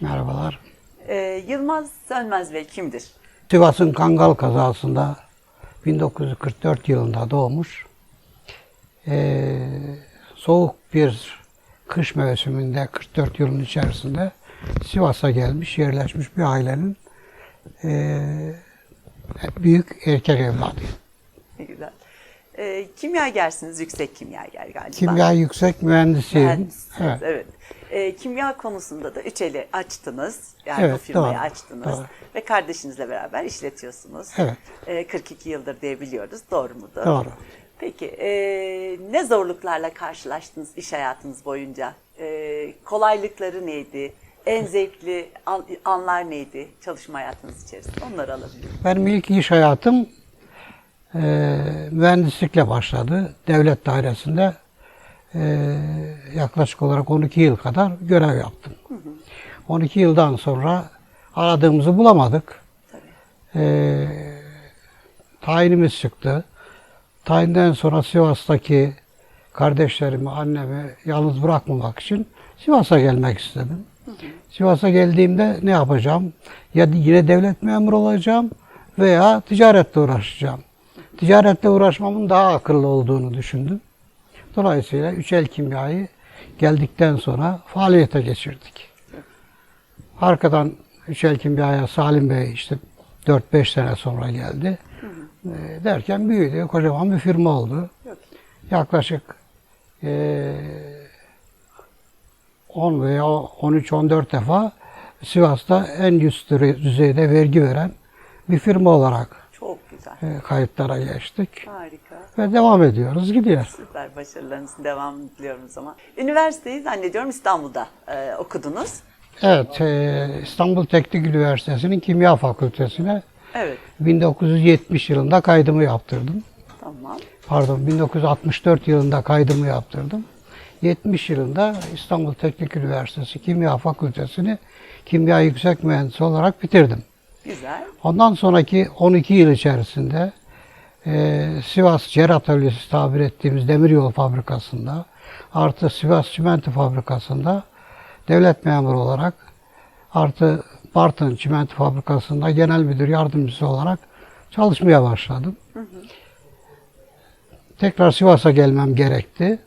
Merhabalar. Ee, Yılmaz Sönmez Bey kimdir? Sivas'ın Kangal kazasında 1944 yılında doğmuş. Ee, soğuk bir kış mevsiminde 44 yılın içerisinde Sivas'a gelmiş, yerleşmiş bir ailenin ee, büyük erkek evladı. Ne güzel. Ee, kimyagersiniz, yüksek kimyager galiba. Kimya yüksek mühendisiyim. Mühendissiniz, Evet. evet. Ee, kimya konusunda da üç eli açtınız. Yani bu Evet, firmayı doğru, açtınız. doğru. Ve kardeşinizle beraber işletiyorsunuz. Evet. Ee, 42 yıldır diye biliyoruz. Doğru mudur? Doğru. Peki ee, ne zorluklarla karşılaştınız iş hayatınız boyunca? Ee, kolaylıkları neydi? En zevkli an- anlar neydi çalışma hayatınız içerisinde? Onları alabilirim. Benim ilk iş hayatım eee, mühendislikle başladı. Devlet dairesinde eee, yaklaşık olarak 12 yıl kadar görev yaptım. 12 yıldan sonra aradığımızı bulamadık. Eee tayinimiz çıktı. Tayinden sonra Sivas'taki kardeşlerimi, annemi yalnız bırakmamak için Sivas'a gelmek istedim. Sivas'a geldiğimde ne yapacağım? Ya yine devlet memuru olacağım veya ticaretle uğraşacağım. Ticaretle uğraşmamın daha akıllı olduğunu düşündüm. Dolayısıyla Üçel Kimya'yı geldikten sonra faaliyete geçirdik. Arkadan Üçel Kimya'ya Salim Bey işte 4-5 sene sonra geldi. Ee, derken büyüdü. Kocaman bir firma oldu. Yok. Yaklaşık eee 10 veya 13-14 defa Sivas'ta en üst düzeyde vergi veren bir firma olarak güzel. e, kayıtlara geçtik. Harika. Ve devam ediyoruz, gidiyor. Süper başarılarınızın devamını diliyorum o zaman. Üniversiteyi zannediyorum İstanbul'da e, okudunuz. Evet, e, İstanbul Teknik Üniversitesi'nin Kimya Fakültesine Evet. 1970 yılında kaydımı yaptırdım. Tamam. Pardon, 1964 yılında kaydımı yaptırdım. 70 yılında İstanbul Teknik Üniversitesi Kimya Fakültesini kimya yüksek mühendisi olarak bitirdim. Güzel. Ondan sonraki 12 yıl içerisinde e, Sivas Cer Atölyesi tabir ettiğimiz demiryolu fabrikasında artı Sivas Çimento fabrikasında devlet memuru olarak artı Bartın Çimento fabrikasında genel müdür yardımcısı olarak çalışmaya başladım. Tekrar Sivas'a gelmem gerekti.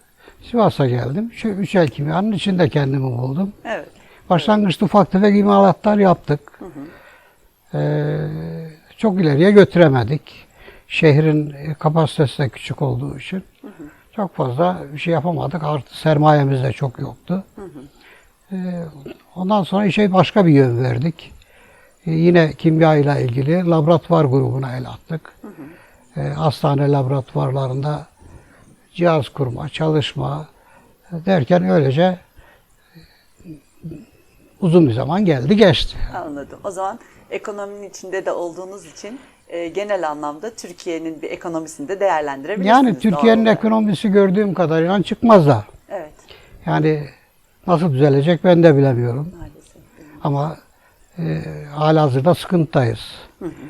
Sivas'a geldim. Şu Üçel Kimya'nın içinde kendimi buldum. Evet. Başlangıçta ufak tefek imalatlar yaptık. Ee, çok ileriye götüremedik. Şehrin e, kapasitesi de küçük olduğu için. Çok fazla bir şey yapamadık. Artı sermayemiz de çok yoktu. Ee, ondan sonra işe başka bir yön verdik. Ee, yine kimya ile ilgili laboratuvar grubuna el attık. Ee, hastane laboratuvarlarında cihaz kurma, çalışma e, derken öylece uzun bir zaman geldi geçti. Anladım. O zaman ekonominin içinde de olduğunuz için e, genel anlamda Türkiye'nin bir ekonomisini de değerlendirebilirsiniz. Yani Türkiye'nin ekonomisi gördüğüm kadarıyla çıkmaz da. Evet. Yani nasıl düzelecek ben de bilemiyorum. Maalesef. Ama e, halihazırda sıkıntıdayız.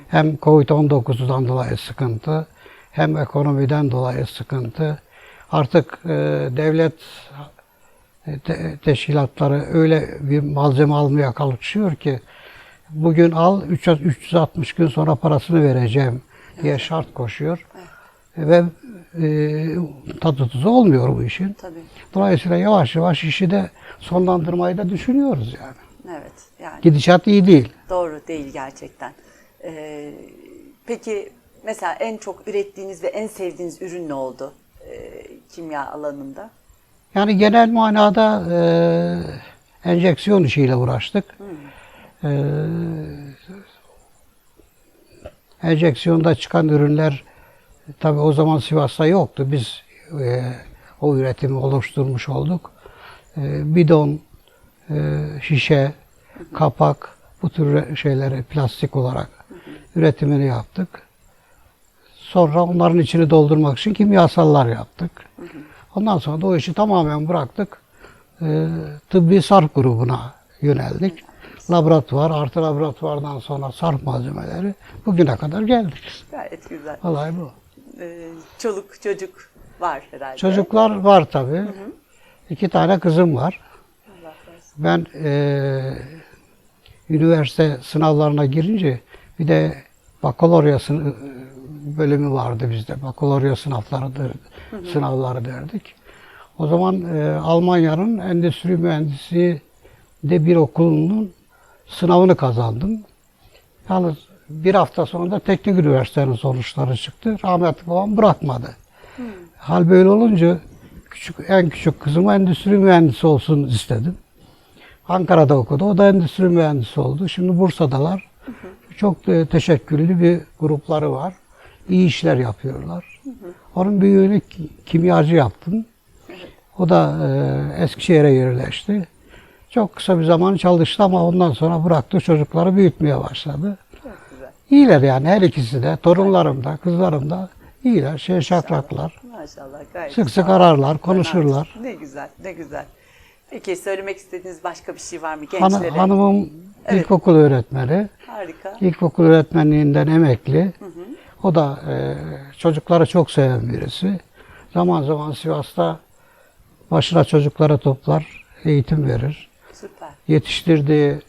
Hem Covid-19'dan dolayı sıkıntı, hem ekonomiden dolayı sıkıntı. Artık e, devlet e, te- teşkilatları öyle bir malzeme almaya kalkışıyor ki bugün al 300 360 gün sonra parasını vereceğim diye şart koşuyor. Ve e, tadı tuzu olmuyor bu işin. Tabii. Dolayısıyla yavaş yavaş işi de sonlandırmayı da düşünüyoruz yani. Evet. Yani Gidişat iyi değil. doğru değil gerçekten. Ee, peki mesela en çok ürettiğiniz ve en sevdiğiniz ürün ne oldu ee, kimya alanında? Yani genel manada e, enjeksiyon işiyle uğraştık. E, enjeksiyonda çıkan ürünler tabi o zaman Sivas'ta yoktu. Biz e, o üretimi oluşturmuş olduk. E, bidon, e, şişe, kapak bu tür şeyleri plastik olarak üretimini yaptık. Sonra onların içini doldurmak için kimyasallar yaptık. Ondan sonra da o işi tamamen bıraktık. Ee, tıbbi sarf grubuna yöneldik. Laboratuvar, artı laboratuvardan sonra sarf malzemeleri bugüne kadar geldik. Gayet güzel. Olay bu. Ee, çoluk çocuk var herhalde. Çocuklar var tabii. İki tane kızım var. Allah. Ben eee üniversite sınavlarına girince bir de bakalorya sını- bölümü vardı bizde. Bakalorya sınavları der- sınavları derdik. O zaman e, Almanya'nın endüstri mühendisi de bir okulunun sınavını kazandım. Yalnız bir hafta sonra da teknik üniversitenin sonuçları çıktı. Rahmetli babam bırakmadı. Hal böyle olunca küçük en küçük kızım endüstri mühendisi olsun istedim. Ankara'da okudu. O da endüstri mühendisi oldu. Şimdi Bursa'dalar. Çok e, teşekküllü bir grupları var. İyi işler yapıyorlar. Onun büyüğünü ki- kimyacı yaptım. O da e, Eskişehir'e yerleşti. Çok kısa bir zaman çalıştı ama ondan sonra bıraktı. Çocukları büyütmeye başladı. Çok güzel. İyiler yani her ikisi de. Torunlarım da, kızlarım da iyiler. Şey şakraklar. Maşallah gayet Sık sık ararlar, konuşurlar. Ne güzel, ne güzel. Peki söylemek istediğiniz başka bir şey var mı Han- gençlere? hanımım Evet. ilkokul öğretmeni. Harika. İlkokul öğretmenliğinden emekli. O da e, çocukları çok seven birisi. Zaman zaman Sivas'ta başına çocuklara toplar, eğitim verir. Süper. Yetiştirdiği,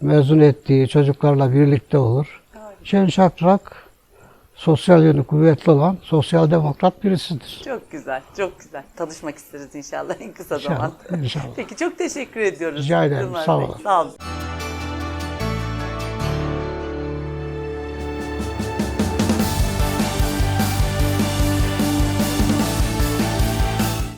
mezun ettiği çocuklarla birlikte olur. Harika. Şen şakrak, sosyal yönü kuvvetli olan sosyal demokrat birisidir. Çok güzel, çok güzel. Tanışmak isteriz inşallah en kısa İnşallah, zamanda. inşallah. Peki çok teşekkür ediyoruz. Rica ederim, sağ olun. Sağ olun.